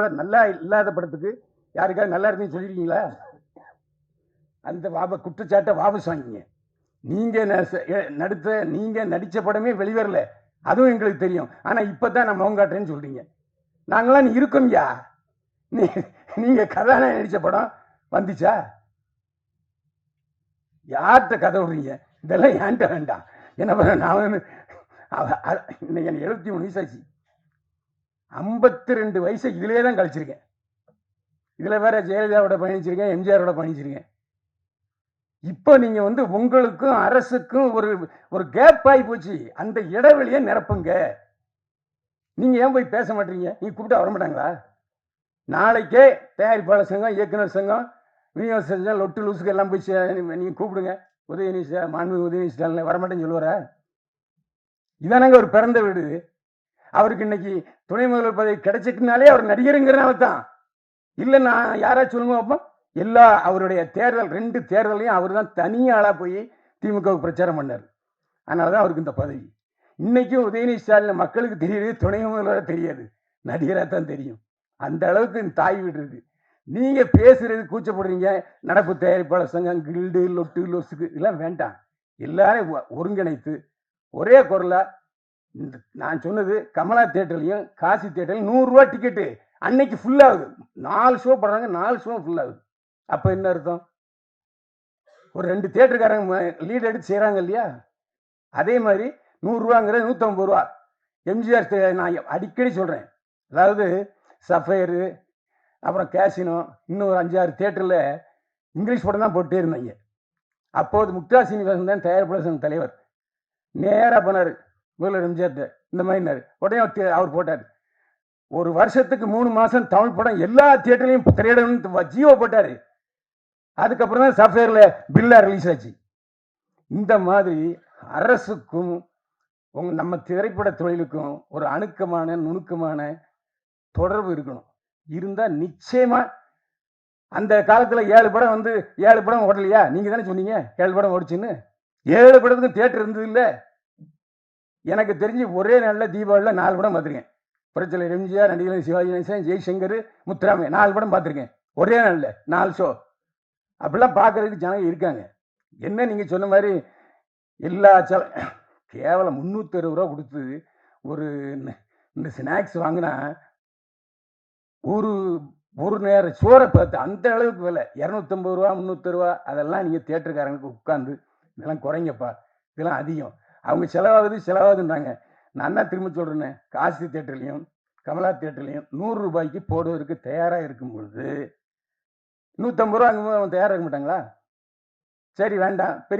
படம் நல்லா இல்லாத படத்துக்கு யாருக்காவது நல்லா இருக்குன்னு சொல்லிருக்கீங்களா? அந்த வாப குற்றச்சாட்டை வாபஸ் வாங்கிங்க. நீங்க ந- நீங்கள் நடித்த நீங்க நடிச்ச படமே வெளிவரல. அதுவும் எங்களுக்கு தெரியும். ஆனா இப்பதான் நான் முகம் காட்டுறேன்னு சொல்றீங்க. நாங்களாம் நீ இருக்கோம்யா நீ நீங்க கதாநாயகன் நடிச்ச படம் வந்துச்சா? யார்கிட்ட கதை விடுறீங்க? இதெல்லாம் ஏன்ட்ட வேண்டாம். என்ன பண்ண நான் இன்னைக்கு எனக்கு எழுபத்தி மூணு வயசாச்சு ஐம்பத்தி ரெண்டு வயசை இதிலே தான் கழிச்சிருக்கேன். இதில் வேற ஜெயலலிதாவோட பயணிச்சிருக்கேன் எம்ஜிஆரோட பயணிச்சிருக்கேன். இப்போ நீங்கள் வந்து உங்களுக்கும் அரசுக்கும் ஒரு ஒரு கேப் ஆகி போச்சு. அந்த இடைவெளியை நிரப்புங்க. நீங்கள் ஏன் போய் பேச மாட்டீங்க? நீங்கள் கூப்பிட்டா வர மாட்டாங்களா? நாளைக்கே தயாரிப்பாளர் சங்கம் இயக்குனர் சங்கம் விநியோக சங்கம் லொட்டு லூசுக்கு எல்லாம் போய் நீங்கள் கூப்பிடுங்க. உதயநிதி மாண்பு உதயநிதி ஸ்டாலின் வரமாட்டேன்னு சொல்லுவாரா? இதானங்க ஒரு பிறந்த வீடு. அவருக்கு இன்னைக்கு துணை முதல்வர் பதவி கிடைச்சிக்கினாலே அவர் நடிகருங்கிறனால தான். இல்லை நான் யாராச்சும் சொல்லுங்க அப்போ எல்லா அவருடைய தேர்தல் ரெண்டு தேர்தலையும் அவர் தான் தனியாளாக போய் திமுகவுக்கு பிரச்சாரம் பண்ணார். அதனால தான் அவருக்கு இந்த பதவி. இன்னைக்கும் உதயநிதி ஸ்டாலின் மக்களுக்கு தெரியுது துணை முதல்வராக தெரியாது. நடிகராக தான் தெரியும். அந்த அளவுக்கு இந்த தாய் வீடு இருக்கு. நீங்க பேசுறது கூச்சப்படுறீங்க நடப்பு தயாரிப்பாளர் சங்கம் கில்டு லொட்டு லொசுக்கு இதெல்லாம் வேண்டாம். எல்லாரையும் ஒருங்கிணைத்து ஒரே குரலாக நான் சொன்னது கமலா தேட்டர்லையும் காசி தேட்டர்லையும் நூறுரூவா டிக்கெட்டு அன்னைக்கு ஃபுல்லாகுது நாலு ஷோ போடுறாங்க நாலு ஷோ ஃபுல்லாகுது ஆகுது. அப்போ என்ன அர்த்தம்? ஒரு ரெண்டு தேட்டருக்காரங்க லீட் எடுத்து செய்கிறாங்க இல்லையா? அதே மாதிரி நூறுரூவாங்கிறது நூற்றம்பது ரூபா. எம்ஜிஆர் நான் அடிக்கடி சொல்கிறேன் அதாவது சஃபயரு அப்புறம் கேசினோ இன்னும் ஒரு அஞ்சாறு தேட்டரில் இங்கிலீஷ் படம் தான் போட்டே இருந்தாங்க. அப்போது முக்தா சீனிவாசன் தான் தயாரிப்பாளர் சங்க தலைவர். நேராக போனார். முதல்வர் எம்ஜிஆர்ட்ட இந்த மாதிரினாரு உடனே அவர் அவர் போட்டார். ஒரு வருஷத்துக்கு மூணு மாசம் தமிழ் படம் எல்லா தியேட்டர்லையும் திரையிடணும்னு ஜியோ போட்டார். அதுக்கப்புறம் தான் சாஃப்ட்வேரில் பில்லா ரிலீஸ் ஆச்சு. இந்த மாதிரி அரசுக்கும் உங்க நம்ம திரைப்பட தொழிலுக்கும் ஒரு அணுக்கமான நுணுக்கமான தொடர்பு இருக்கணும். இருந்தால் நிச்சயமாக அந்த காலத்தில் ஏழு படம் வந்து ஏழு படம் ஓடலையா? நீங்கள் தானே சொன்னீங்க ஏழு படம் ஓடிச்சுன்னு. ஏழு படத்துக்கும் தியேட்டர் இருந்தது இல்லை. எனக்கு தெரிஞ்சு ஒரே நாளில் தீபாவளியில் நாலு படம் பார்த்துருக்கேன். புரட்சியில் எம்ஜிஆர் நடிகர் சிவாஜி கணேசன் ஜெய்சங்கர் முத்துராமே நாலு படம் பார்த்துருக்கேன். ஒரே நாளில் நாலு ஷோ அப்படிலாம் பார்க்குறதுக்கு ஜனங்க இருக்காங்க. என்ன நீங்கள் சொன்ன மாதிரி எல்லா செல கேவலம் முந்நூற்றி அறுபது ரூபா கொடுத்து ஒரு இந்த ஸ்நாக்ஸ் வாங்கினா ஒரு ஒரு நேரம் சோறை பார்த்து அந்த அளவுக்கு விலை. இரநூத்தம்பது ரூபா முந்நூற்றி ரூபா அதெல்லாம் நீங்கள் தேட்டருக்காரங்களுக்கு உட்காந்து இதெல்லாம் குறைங்கப்பா. இதெல்லாம் அதிகம். அவங்க செலவாகுது செலவாகுதுன்றாங்க. நான் என்ன திரும்ப சொல்கிறேன்னு காசி தேட்டர்லையும் கமலா தேட்டர்லையும் நூறு ரூபாய்க்கு போடுவதற்கு தயாராக இருக்கும் பொழுது நூற்றம்பது ரூபா அங்கே தயாராக மாட்டாங்களா? சரி வேண்டாம். பெரிய